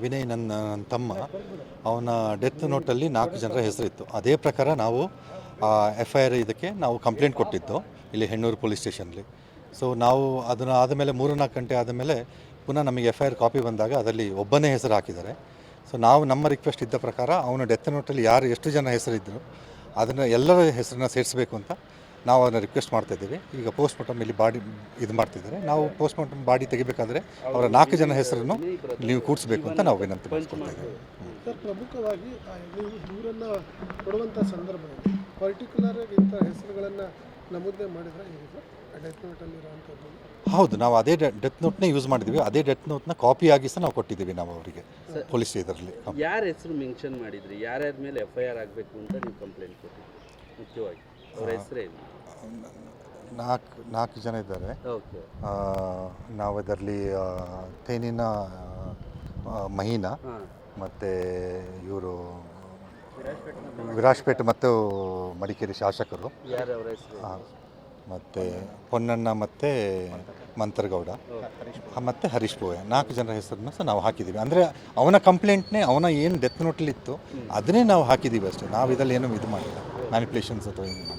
ವಿನಯ್ ನನ್ನ ತಮ್ಮ, ಅವನ ಡೆತ್ ನೋಟಲ್ಲಿ ನಾಲ್ಕು ಜನರ ಹೆಸರಿತ್ತು. ಅದೇ ಪ್ರಕಾರ ನಾವು ಎಫ್ ಐ ಆರ್ ಇದಕ್ಕೆ ನಾವು ಕಂಪ್ಲೇಂಟ್ ಕೊಟ್ಟಿದ್ದು, ಇಲ್ಲಿ ಹೆಣ್ಣೂರು ಪೊಲೀಸ್ ಸ್ಟೇಷನಲ್ಲಿ ಸೊ ನಾವು ಅದನ್ನು ಆದಮೇಲೆ ಮೂರು ನಾಲ್ಕು ಗಂಟೆ ಆದಮೇಲೆ ಪುನಃ ನಮಗೆ ಎಫ್ ಐ ಆರ್ ಕಾಪಿ ಬಂದಾಗ ಅದರಲ್ಲಿ ಒಬ್ಬನೇ ಹೆಸರು ಹಾಕಿದ್ದಾರೆ. ಸೊ ನಾವು ನಮ್ಮ ರಿಕ್ವೆಸ್ಟ್ ಇದ್ದ ಪ್ರಕಾರ ಅವನ ಡೆತ್ ನೋಟಲ್ಲಿ ಯಾರು ಎಷ್ಟು ಜನ ಹೆಸರಿದ್ದರು ಅದನ್ನು ಎಲ್ಲರ ಹೆಸರನ್ನ ಸೇರಿಸಬೇಕು ಅಂತ ನಾವು ಅದನ್ನು ರಿಕ್ವೆಸ್ಟ್ ಮಾಡ್ತಾ ಇದ್ದೀವಿ. ಈಗ ಪೋಸ್ಟ್ ಮಾರ್ಟಮ್ ಇಲ್ಲಿ ಬಾಡಿ ಇದು ಮಾಡ್ತಿದ್ದಾರೆ ನಾವು ಪೋಸ್ಟ್ ಮಾರ್ಟಮ್ ಬಾಡಿ ತೆಗಿಬೇಕಾದ್ರೆ ಅವರ ನಾಲ್ಕು ಜನ ಹೆಸರನ್ನು ನೀವು ಕೂಡಿಸಬೇಕು ಅಂತ ನಾವು ವಿನಂತಿ ಮಾಡ್ಕೊಳ್ತಾ ಇದ್ದೀವಿ. ಸರ್ ಪ್ರಮುಖವಾಗಿ ನೀವು ದೂರನ್ನು ಕೊಡುವಂಥ ಸಂದರ್ಭದಲ್ಲಿ ಪರ್ಟಿಕ್ಯುಲರ್ ಆಗಿ ಇಂಥ ಹೆಸರುಗಳನ್ನು ನಮೂದನೆ ಮಾಡಿದ್ರೆ ಡೆತ್ ಹೌದು ನಾವು ಅದೇ ಡೆತ್ ನೋಟ್ನೇ ಯೂಸ್ ಮಾಡಿದ್ವಿ ಅದೇ ಡೆತ್ ನೋಟ್ನ ಕಾಪಿ ಆಗಿ ಸಹ ನಾವು ಕೊಟ್ಟಿದ್ದೀವಿ ನಾವು ಅವರಿಗೆ ಪೊಲೀಸ್ ಇದರಲ್ಲಿ. ಯಾರ ಹೆಸರು ಮೆನ್ಷನ್ ಮಾಡಿದ್ರಿ? ಯಾರ್ಯಾರ ಮೇಲೆ ಎಫ್ ಐ ಆರ್ ಆಗಬೇಕು ಅಂತ ನೀವು ಕಂಪ್ಲೇಂಟ್ ಕೊಟ್ಟಿದ್ರಿ ಮುಖ್ಯವಾಗಿ ಅವ್ರ ಹೆಸರೇನು ನಾಲ್ಕು ನಾಲ್ಕು ಜನ ಇದ್ದಾರೆ. ಓಕೆ. ನಾವು ಅದರಲ್ಲಿ ತೇನಿನ ಮಹೀನಾ ಮತ್ತು ಇವರು ವಿರಾಜ್ಪೇಟೆ ಮತ್ತು ಮಡಿಕೇರಿ ಶಾಸಕರು. ಮತ್ತು ಪೊನ್ನಣ್ಣ ಮತ್ತು ಮಂತರಗೌಡ. ಮತ್ತು ಹರೀಶ್ ಪೋಯ ನಾಲ್ಕು ಜನರ ಹೆಸರನ್ನ ಸಹ ನಾವು ಹಾಕಿದ್ದೀವಿ ಅಂದರೆ ಅವನ ಕಂಪ್ಲೇಂಟ್ನೇ ಅವನ ಏನು ಡೆತ್ ನೋಟ್ಲಿತ್ತು ಅದನ್ನೇ ನಾವು ಹಾಕಿದ್ದೀವಿ ಅಷ್ಟೇ. ನಾವು ಇದರಲ್ಲಿ ಏನೂ ಇದು ಮಾಡಿಲ್ಲ. ಮ್ಯಾನಿಪ್ಯುಲೇಷನ್ಸ್ ಅಥವಾ ಏನು